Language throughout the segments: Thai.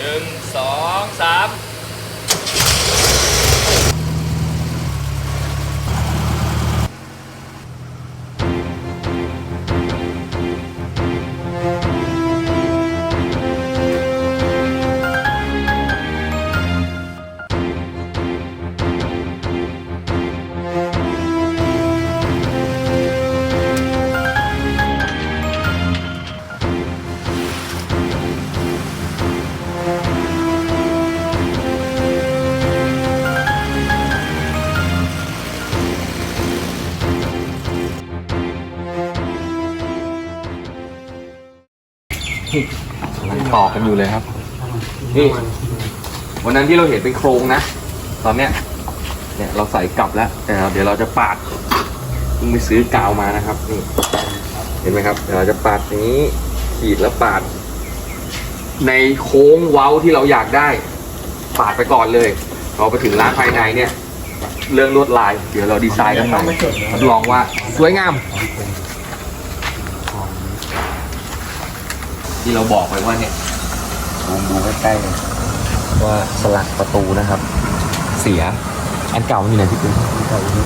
หนึ่งสองสาม ต่อกันอยู่เลยครับ นี่ วันนั้นที่เราเห็นเป็นโครงนะ ตอนเนี้ย เนี่ยเราใส่กลับแล้วแต่เดี๋ยวเราจะปาดเพิ่งไปซื้อกาวมานะครับ นี่ เห็นไหมครับ เดี๋ยวเราจะปาดอย่างนี้ ขีดแล้วปาด ในโค้งเว้าที่เราอยากได้ ปาดไปก่อนเลยพอไปถึงร้านภายในเนี่ย เรื่องลวดลาย เดี๋ยวเราดีไซน์กันใหม่รับรองว่าสวยงาม ที่เราบอกไปว่าเนี่ยลองดูใกล้ๆเลยว่าสลักประตูนะครับ เสีย อันเก่ามันอยู่ไหนพี่ปุ้ยเก่าที่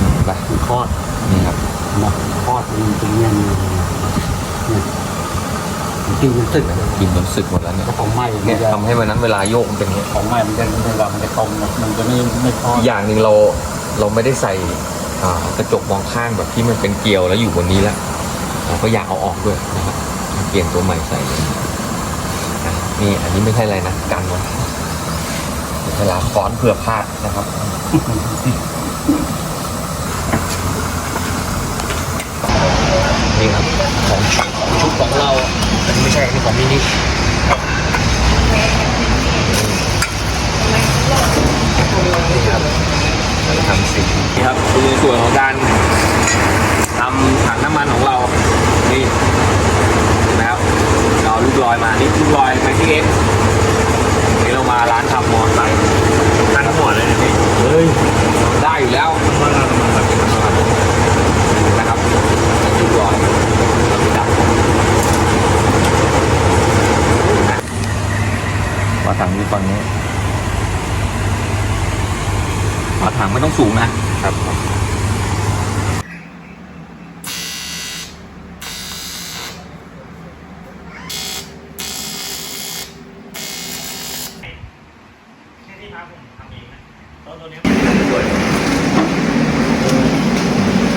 อืมไปมันคลอดนี่ครับนะคลอดมันตรงเนี้ยมันเนี่ยมันกินมันสึกกินจนสึกหมดแล้วเนี่ยก็ของไหม้เนี่เนี่ยยทำให้วันนั้นเวลาโยกมันเป็นอย่างเงี้ยของไหม้มันจะมันจะเวลามันจะตรงนะมันจะไม่ไม่คลอดอีกอย่างหนึ่งเราเราไม่ได้ใส่อ่ากระจกมองข้างแบบที่มันเป็นเกลียวแล้วอยู่บนนี้แล้วเราก็อยากเอาออกด้วยนะครับ เปลี่ยนตัวใหม่ใส่เลยนี่อันนี้ไม่ใช่อะไรนะกันไว้เวลาค้อนเผื่อพลาดนะครับนี่ครับของชุดของเราอันนี้ไม่ใช่อันนี้ของมินินี่ครับทำสีนี่ครับคือส่วนของการทำถังน้ำมันของเรานี่เห็นไหมครับ เราเอาลูกลอยมานี่ลูกลอยไปที่เอ็กนี่เรามาร้านทำมอเตอร์ไซค์ตั้งหัวเลยนะพี่เฮ้ยได้อยู่แล้วนะครับลูกลอยเราไปดับมาถังนี้ฝั่งนี้ฝาถังไม่ต้องสูงนะครับ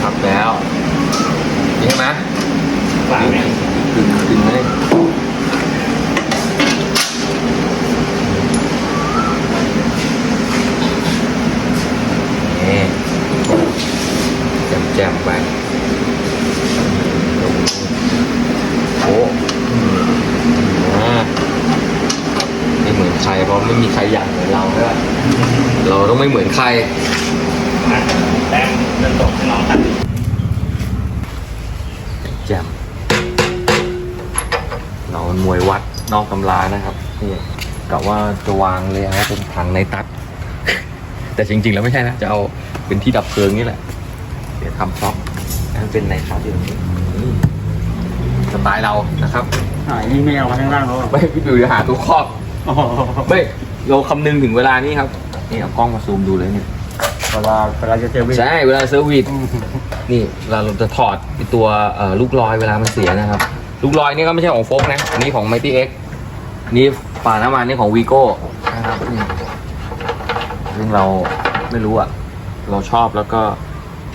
ครับแล้วนี่ใช่ไหมฝาเนี่ยดึงดึงเลยนี่แจมแจมๆไป โอ้อ่าไม่เหมือนใครเพราะไม่มีใครอยากเหมือนเราด้วยเรา ต้องไม่เหมือนใครแป้งเดินตกให้น้องตัดแจมเรามวยวัดนอกตำรานะครับนี่กะว่าจะวางเลยนะเป็นถังในตัด แต่จริง ๆ แล้วไม่ใช่นะ จะเอาเป็นที่ดับเพลิงนี่แหละ เดี๋ยวทำซอฟนั่นเป็นในครับอยู่ตรงนี้นี่สไตล์เรานะครับหายนี่ไม่เอามาข้างล่างแล้วอะไม่ให้พี่ปิวจะหาตัวครอบอ๋อไม่เราคำนึงถึงเวลานี้ครับ นี่เอากล้องมาซูมดูเลยเนี่ย เวลาเวลาจะเจอวิ่งใช่เวลาเซอร์วิสนี่เราเราจะถอดไอ้ตัวเอ่อลูกลอยเวลามันเสียนะครับ ลูกลอยนี่ก็ไม่ใช่ของโฟกนะอันนี้ของ Mighty X นี่ฝาน้ำมันนี่ของวีโก้นะครับนี่ซึ่งเราไม่รู้อะเราชอบแล้วก็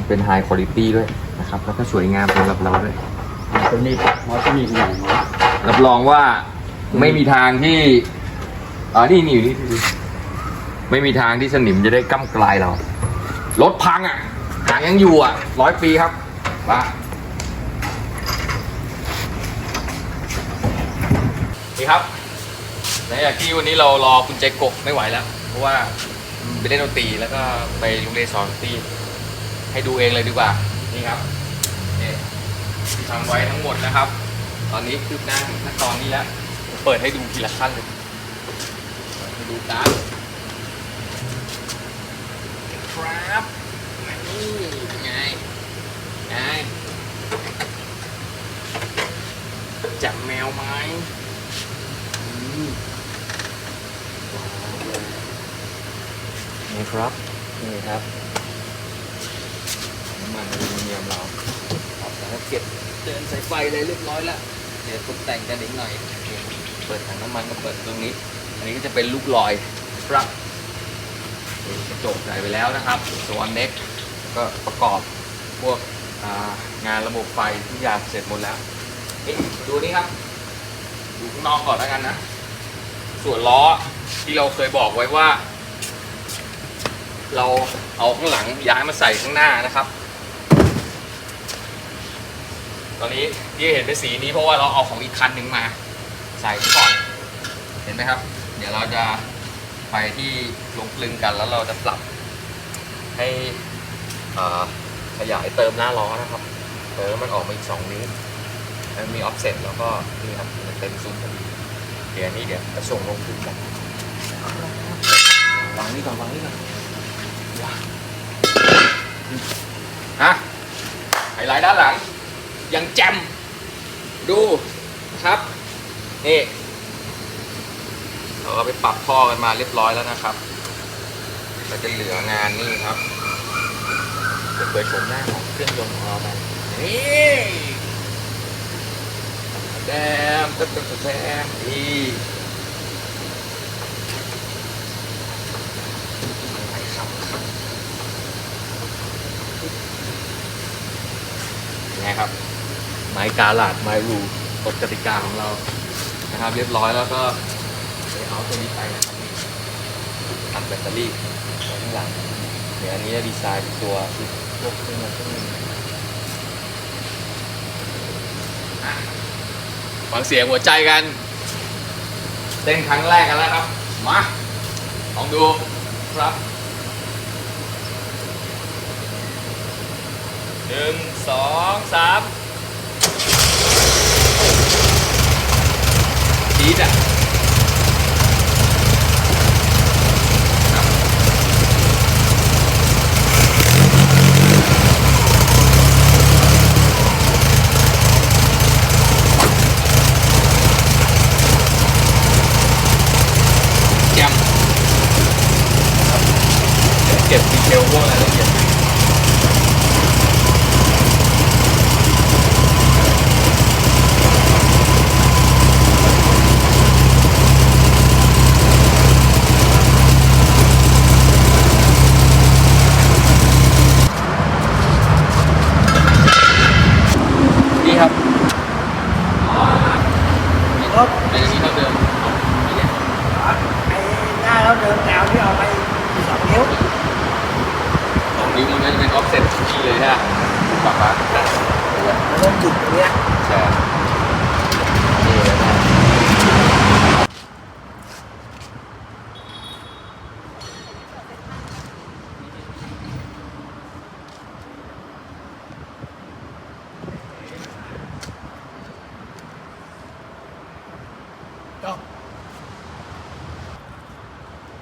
เป็นไฮคุณ i t y ด้วยนะครับ แล้วก็สวยงามสำหรับเราด้วย ตัวนี้มอสนี่ใหญ่มากรับรองว่าไม่มีทางที่อ่านี่นี่อยู่นี่ ไม่มีทางที่สนิมจะได้ก้ำกลายเรา รถพังอะหางยังอยู่อะร้อยปีครับมานี่ครับหลังจากที่วันนี้เรารอคุณเจกกไม่ไหวแล้ว เพราะว่าไปเล่นดนตรีแล้วก็ไปโรงเรียนสอนดนตรีให้ดูเองเลยดีกว่า นี่ครับนี่ที่ทำไว้ทั้งหมดนะครับ ตอนนี้คืบหน้าถึงขั้นตอนนี้แล้ว เปิดให้ดูทีละขั้นเลยมาดูกันับนี่ไงไงจับแมวไหมนี่ครับ นี่ครับน้ำมันอลูมิเนียมเราอรับแล้เก็บเดินส่ไฟเลยเรียบร้อยแล้ว เดี๋ยวตกแต่งกันอีกหน่อย เปิดถังน้ำมันก็เปิดตรงนี้ อันนี้ก็จะเป็นลูกลอยครับ กระจกใส่ไปแล้วนะครับตัวเน็กก็ประกอบพวกงานระบบไฟทุกอย่างเสร็จหมดแล้วดูนี่ครับ ดูข้างนอกก่อนแล้วกันนะ ส่วนล้อที่เราเคยบอกไว้ว่า เราเอาข้างหลังย้ายมาใส่ข้างหน้านะครับ ตอนนี้ที่เห็นเป็นสีนี้เพราะว่าเราเอาของอีกคันหนึ่งมา ใส่ก่อน เห็นไหมครับ เดี๋ยวเราจะ ไปที่ลงกลึงกันแล้วเราจะปรับให้อ่าขยายเติมหน้าล้อนะครับเติมมันออกมาอีก2นิ้วแล้วมีออฟเซ็ตแล้วก็นี่ครับมันเต็มซุ้มพอดีเดี๋ยวนี้เดี๋ยวจะส่งลงกลึงกันวางนี่ก่อนวางนี่ก่อนวางฮะไฮไลท์ด้านหลังยังแจมดูนะครับนี่ เราก็ไปปรับท่อกันมาเรียบร้อยแล้วนะครับเราจะเหลืองานนี่ครับเดี๋ยวเปิดชมหน้าของเครื่องยนต์ของเราไปนี่แดมแดมแดมแดมนี่ไปครับยังไงครับไม้กาลาดไม้รูกฎกติกาของเรานะครับ เรียบร้อยแล้วก็ เอาตัวนี้ไปนะครับนี่อัดแบตเตอรี่ข้างหลังเดี๋ยวอันนี้จะดีไซน์เป็นตัวที่พวกเครื่องมือเครื่องมือฟังเสียงหัวใจกัน เต้นครั้งแรกกันแล้วครับ มาลองดูครับหนึ่งสองสามจี๊ดอะแจ่มเก็บดีเทลพวกรายละเอียดให้นี่ครับ รถเป็นอย่างนี้เท่าเดิมนี่เนี่ยไอ้หน้าเราเดินแนวที่เอาไปสองนิ้วสองนิ้วมันก็จะเป็นออฟเซ็ตที่เลยฮะปรับมามันต้องจุดตรงเนี้ยใช่นี่เลยนะ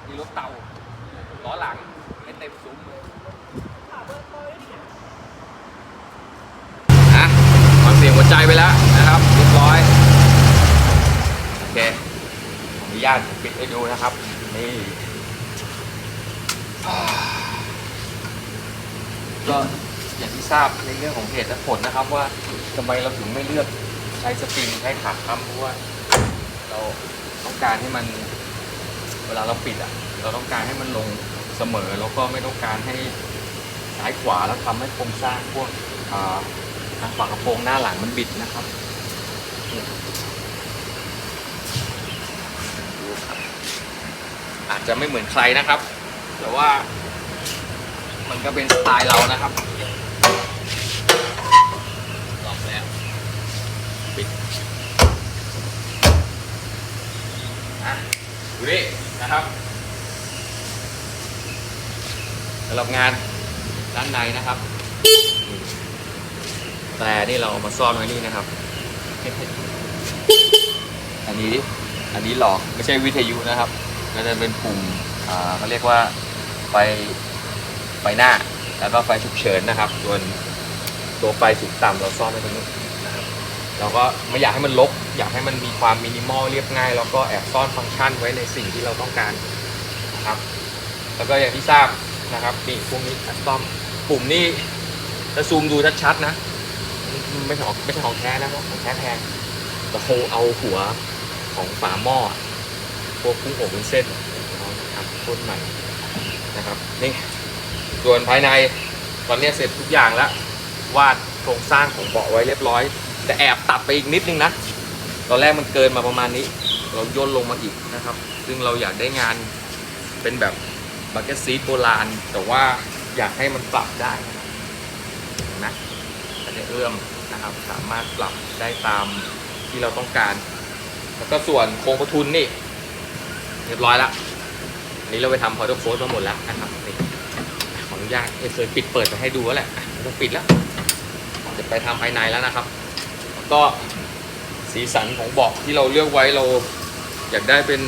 นี่รถเต่าล้อหลังไม่เต็มซุ้มเลยนะฟังเสียงหัวใจไปแล้วนะครับเรียบร้อย โอเคขออนุญาตปิดให้ดูนะครับ นี่ก็อย่างที่ทราบในเรื่องของเหตุและผลนะครับว่าทำไมเราถึงไม่เลือกใช้สปริงใช้ขาค้ำเพราะว่า เราต้องการให้มัน เวลาเราปิดอะ เราต้องการให้มันลงเสมอแล้วก็ไม่ต้องการให้ซ้ายขวาแล้วทำให้โครงสร้างพวกอ่าทางฝากระโปรงหน้าหลังมันบิดนะครับดูครับอาจจะไม่เหมือนใครนะครับ แต่ว่ามันก็เป็นสไตล์เรานะครับลอกแล้วปิดอะ ดูดินะครับสำหรับงานด้านในนะครับ แต่นี่เราเอามาซ่อนไว้นี่นะครับ อันนี้อันนี้หลอกไม่ใช่วิทยุนะครับ ก็จะเป็นปุ่มเขาเรียกว่าไฟไฟหน้าแล้วก็ไฟฉุกเฉินนะครับ ส่วนตัวไฟสูงต่ำเราซ่อนไว้ตรงนี้ เราก็ไม่อยากให้มันลก อยากให้มันมีความมินิมอลเรียบง่าย แล้วก็แอบซ่อนฟังก์ชันไว้ในสิ่งที่เราต้องการนะครับ แล้วก็อย่างที่ทราบนะครับนี่พวกนี้คัสตอมปุ่มนี่ถ้าซูมดูชัดๆนะ ไม่ใช่ของไม่ใช่ของแท้นะเพราะของแท้แพงแต่โฮเอาหัวของฝาหม้อพวกกุ้งอบวุ้นเส้นเอาทำต้นใหม่นะครับนี่ส่วนภายในตอนนี้เสร็จทุกอย่างแล้ววาดโครงสร้างของเบาะไว้เรียบร้อย แต่แอบตัดไปอีกนิดนึงนะ ตอนแรกมันเกินมาประมาณนี้ เราย่นลงมาอีกนะครับ ซึ่งเราอยากได้งานเป็นแบบบักเก็ตซีโบราณ แต่ว่าอยากให้มันปรับได้นะครับเห็นไหมอันนี้เอื้อมนะครับ สามารถปรับได้ตามที่เราต้องการ แล้วก็ส่วนโครงประทุนนี่เรียบร้อยแล้วอันนี้เราไปทำพอร์ตโค้ดมาหมดแล้วนะครับนี่ขออนุญาตเอ้ยเคยปิดเปิดไปให้ดูแล้วแหละต้องปิดแล้วจะไปทำภายในแล้วนะครับ ก็สีสันของเบาะที่เราเลือกไว้เราอยากได้เป็น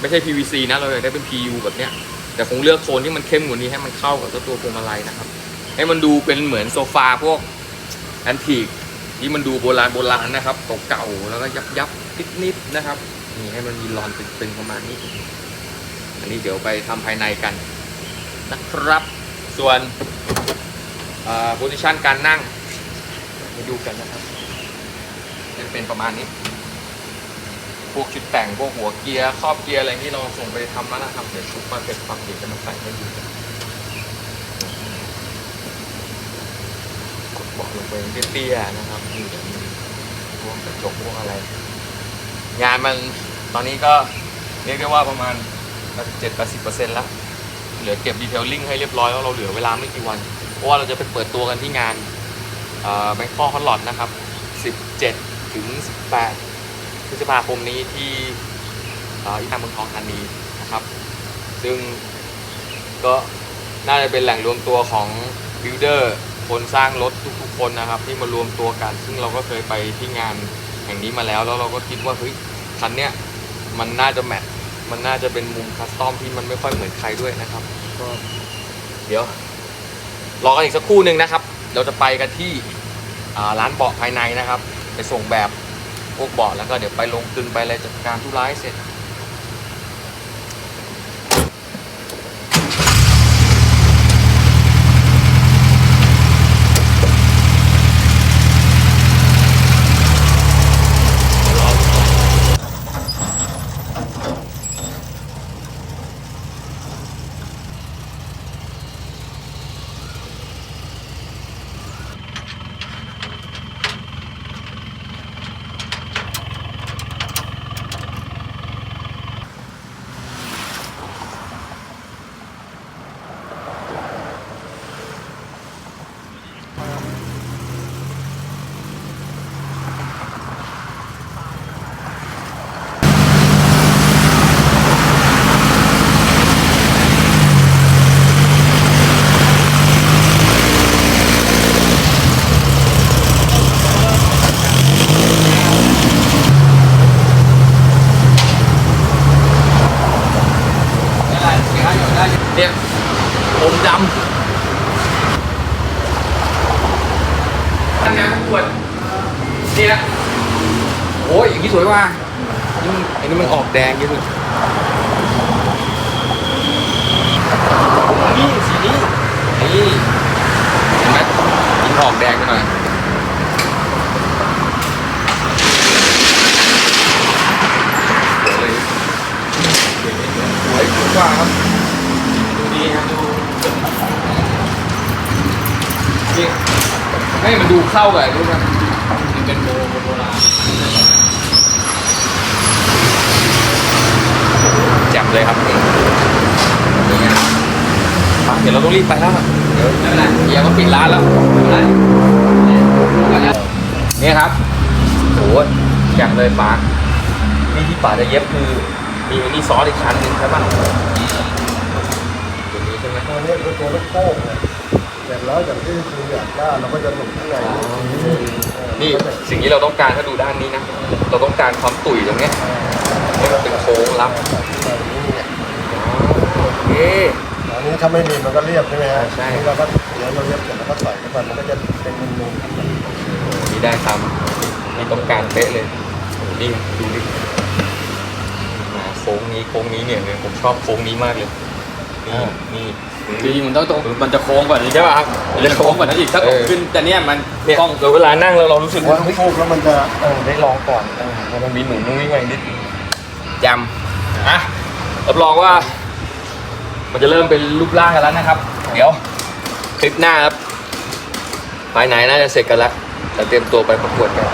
ไม่ใช่ PVC นะเราอยากได้เป็น PU แบบเนี้ยแต่คงเลือกโทนที่มันเข้มกว่านี้ให้มันเข้ากับเจ้าตัวพวงมาลัยนะครับ ให้มันดูเป็นเหมือนโซฟาพวกแอนทีกที่มันดูโบราณโบราณนะครับเก่าๆแล้วก็ยับยับๆนิดๆนะครับนี่ให้มันมีรอนตึงๆประมาณนี้ อันนี้เดี๋ยวไปทำภายในกันนะครับ ส่วนโพซิชันการนั่งไปดูกันนะครับ จะเป็นประมาณนี้ พวกชุดแต่งพวกหัวเกียร์ครอบเกียร์อะไรที่เราส่งไปทำมาแล้วครับเดี๋ยวชุดมาเสร็จปั๊บเดี๋ยวจะมาใส่ให้ดูกันกดเบอกลงไปเตี้ยๆนะครับนี่เดี๋ยวมีพวกกระจกพวกอะไร งานมันตอนนี้ก็เรียกได้ว่าประมาณเจ็ดแปดสิบเปอร์เซ็นต์แล้วเหลือเก็บดีเทลลิ่งให้เรียบร้อยแล้วเราเหลือเวลาไม่กี่วัน เพราะว่าเราจะไปเปิดตัวกันที่งานแบงคอกฮอตลอดนะครับ 17 ถึง 18 พฤษภาคมนี้ที่เอ่ออีทางเมืองทองธานีนะครับ ซึ่งก็น่าจะเป็นแหล่งรวมตัวของบิลดเออร์คนสร้างรถทุกๆคนนะครับ ที่มารวมตัวกัน ซึ่งเราก็เคยไปที่งานแห่งนี้มาแล้ว แล้วเราก็คิดว่าเฮ้ยคันเนี้ยมันน่าจะแมทมันน่าจะเป็นมุมคัสตอมที่มันไม่ค่อยเหมือนใครด้วยนะครับก็เดี๋ยวรอกันอีกสักครู่หนึ่งนะครับ เราจะไปกันที่ร้านเบาะภายในนะครับ ไปส่งแบบพวกเบาะแล้วก็เดี๋ยวไปลงตึงไปอะไรจัดการทุร้ายเสร็จ ได้ได้เนี่ยผมดำอันนี้ขวดเนี่ยโอ้ยอย่างนี้สวยว่ะนี่มันอันนี้มันออกแดงเยอะเลยนี่สีนี้นี่เห็นไหมยิงออกแดงไปหน่อยสวยเลยสวยสวยกว่าครับดูดีครับดูนี่ให้มันดูเข้ากับรูปนะมันเป็นโบโบราณแจ่มเลย ครับนี่นี่ไงอะเดี๋ยวเราต้องรีบไปแล้วอะเดี๋ยวไม่เป็นไรเดี๋ยวก็ปิดร้านแล้วไม่เป็นไรนี่ครับโอ้ยแจ่มเลยป๋านี่ที่ป๋าจะเย็บคือมีอันนี้ซอสอีกชั้นหนึ่งใช่ป่ะตัวนี้ใช่ไหมตอนนี้เป็นตัวลูกโป่งเนี่ยเสร็จแล้วอย่างที่คืออยากได้เราก็จะหนุนข้างในนี่สิ่งที่เราต้องการถ้าดูด้านนี้นะ เราต้องการความตุ๋ยตรงเนี้ยให้มันเป็นโค้งรับ โอเคอันนี้ถ้าไม่มีมันก็เรียบใช่ไหมฮะใช่ อันนี้เราก็เดี๋ยวเราเรียบเสร็จแล้วก็ใส่เข้าไปมันก็จะเป็นนูนๆขึ้นมานี่ได้ทำนี่ต้องการเป๊ะเลยโอ้โหนี่ดูดิมาโค้งนี้โค้งนี้เนี่ยเลยผมชอบโค้งนี้มากเลยนี่ จริงๆมันต้องตรงมันจะโค้งกว่านี้ใช่ป่ะครับมันจะโค้งกว่านั้นอีกถ้าผมขึ้นแต่เนี่ยมันเนี่ยต้องเราเวลานั่งเราเรารู้สึกว่าโค้งแล้วมันจะเออได้ลองก่อนเออพอมันมีหนุนนุ่งวิ่งมาอีกนิดจำอะรับรองว่า มันจะเริ่มเป็นรูปร่างกันแล้วนะครับ เดี๋ยวคลิปหน้าครับภายในน่าจะเสร็จกันแล้วเราเตรียมตัวไปประกวดกัน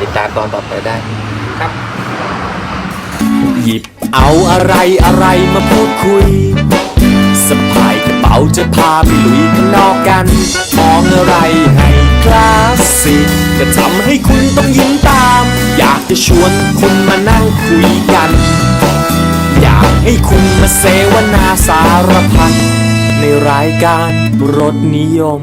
ติดตามตอนต่อไปได้ครับ หยิบเอาอะไรอะไรมาพูดคุยสะพายกระเป๋าจะพาไปลุยข้างนอกกันมองอะไรให้คลาสสิกก็ทำให้คุณต้องยิ้มตาม อยากจะชวนคุณมานั่งคุยกัน อยากให้คุณมาเสวนาสารพัดในรายการรถนิยม